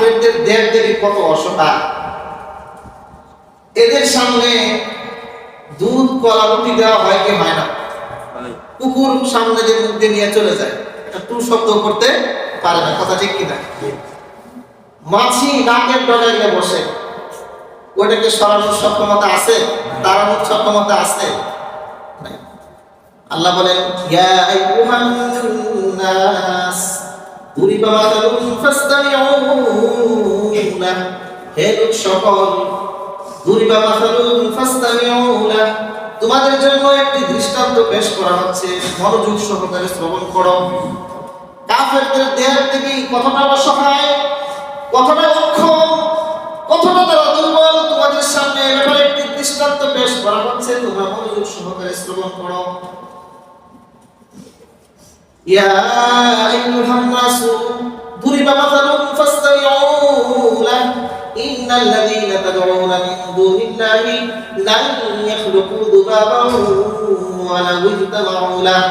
কাফেরদের দেব দেবী কত অসহায় এদের সামনে দুধ কলা রুটি দেওয়া হয় কি হয় না? কুকুর সামনে যে মুখ দিয়ে নিয়ে চলে যায় একটা টু শব্দ করতে পারে না কথা ঠিক কিনা? মাছি নাকের ডগাইলে বসে। ওটাকে সরানোর সক্ষমতা আছে? তাড়ানোর সক্ষমতা আছে? আল্লাহ বলেন ইয়া আইয়ুহান নাস দুরিবা মাতালুন ফাসতামিউ। তোমাদের জন্য একটি দৃষ্টান্ত পেশ করা হচ্ছে, মনোযোগ সহকারে শ্রবণ করো। কাফেরদের দেহের থেকে কতটা অসহায় কতটা অক্ষম কতটা তারা দুর্বল। তোমাদের সামনে ব্যাপারে একটি দৃষ্টান্ত পেশ করা হচ্ছে, তোমরা মনোযোগ সহকারে শ্রবণ করো। ইয়া আইয়ুহান নাসু দুরিবা মাতালুন ফাসতামিউ ইন্নাল লাযীনা তাদউনা মিন দুনিল্লাহি লান ইয়াখলুকু দুবাবান ওয়া লাউ ইজতামাউ লাহ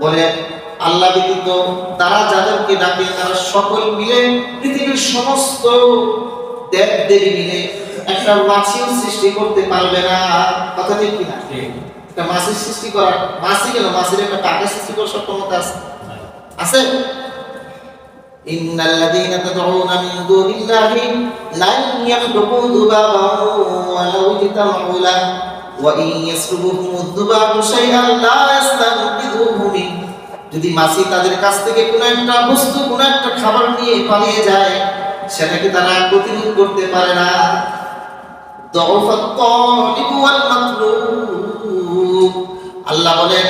বলে আল্লাহ ব্যতীত তারা যাদেরকে ডাকে তারা সকল মিলে পৃথিবীর সমস্ত দেব দেবী মিলে একটা মাছিও সৃষ্টি করতে পারবে না। কথা ঠিক কিনা একটা মাছি সৃষ্টি করার মাছি কেন? মাছির একটা টাকা সৃষ্টি করার সক্ষমতা আছে? আছে? ইন্নাল্লাযীনা তাদউনা মিন দুনিল্লাহি লান ইয়াখলুকু দুবাবান ওয়া লাউ ইজতামাউ লাহু, ওয়া ইন ইয়াসলুবুহুমুদ দুবাবু শাইআন লা ইয়াস্তানকিযুহু মিন। যদি মাছি তাদের কাছ থেকে কোনো একটা বস্তু, কোনো একটা খাবার নিয়ে পালিয়ে যায় সেটাকে তারা প্রতিরোধ করতে পারে না? আল্লাহ বলেন,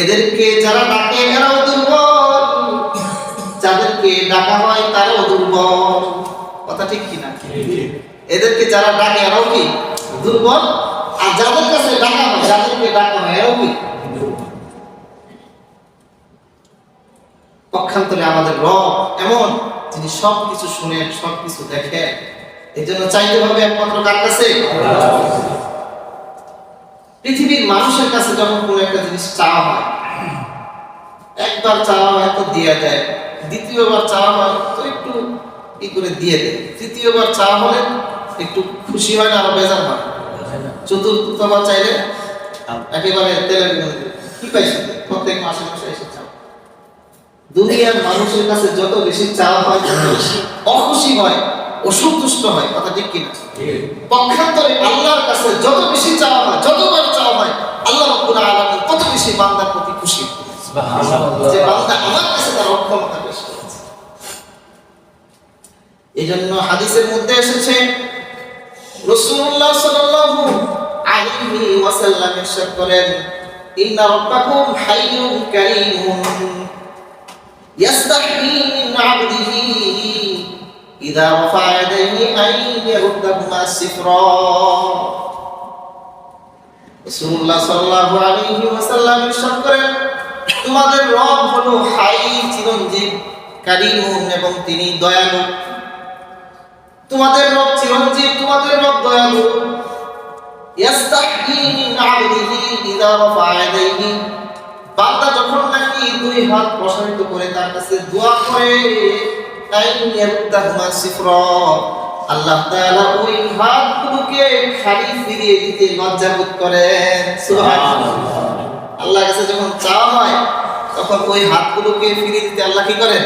এদেরকে যারা ডাকে, এরাও দুর্বল। কথা ঠিক কিনা? এদেরকে যারা ডাকে, এরাও কি? দুর্বল? আর যাদের কাছে ডাকা হয়, যাদেরকে ডাকা হয়, এরাও কি? পক্ষান্তরে আমাদের রব এমন, যিনি সব কিছু শুনে সব কিছু দেখে। এই জন্য চাইতে হবে একমাত্র কার কাছে? পৃথিবীর মানুষের কাছে যখন কোনো একটা জিনিস চাওয়া হয়, একবার চাওয়া হয় তো দিয়ে দেয়, দ্বিতীয়বার চাওয়া হয় তো কি করে দিয়ে দেয়। তৃতীয়বার চাওয়া হলে একটু খুশি হয় না আরও বেজার হয়। চতুর্থবার চাইলে একেবারে তেলের কি পাইছে? প্রত্যেক মাসে মাসে এসে চাও দুনিয়ার মানুষের কাছে যত বেশি চাওয়া হয় তত বেশি অখুশি হয় অসন্তুষ্ট হয় কথা ঠিক কিনা? পক্ষান্তরে আল্লাহর কাছে যত বেশি চাওয়া হয় যতবার চাওয়া হয় আল্লাহ রব্বুল আলামিন তত বেশি বান্দার প্রতি খুশি। যে বান্দা আমার কাছে তার অক্ষমতা পেশ করেছে এজন্য হাদিসের মধ্যে এসেছে, রাসূলুল্লাহ সাল্লাল্লাহু আলাইহি ওয়াসাল্লাম ইরশাদ করেন, ইন্না রাব্বাকুম হাইয়ুন কারীমুন ইয়াসতাহি মিন আবদিহি ইযা রাফা ইয়াদাইহি আন ইয়ারুদ্দাহুমা সিফরা। রাসূলুল্লাহ সাল্লাল্লাহু আলাইহি ওয়াসাল্লাম ইরশাদ করেন, তোমাদের রব হলো হাই, চিরঞ্জীব কারীমুন এবং তিনি দয়ালু। তোমাদের রব চিরঞ্জীব, তোমাদের রব দয়ালু। ইয়াস্তাহয়ি মিন আবদিহি ইযা রাফা ইয়াদাইহি বান্দা যখন নাকি দুই হাত প্রসারিত করে তার কাছে দোয়া করে আইন ইয়ারুদ্দাহুমা সিফরা। আল্লাহ তাআলা ওই হাতগুলোকে খালি ফিরিয়ে দিতে লজ্জা বোধ করেন। সুবহানাল্লাহ। আল্লাহর কাছে যখন চাওয়া হয়, তখন ওই হাতগুলোকে ফিরিয়ে দিতে আল্লাহ কি করেন?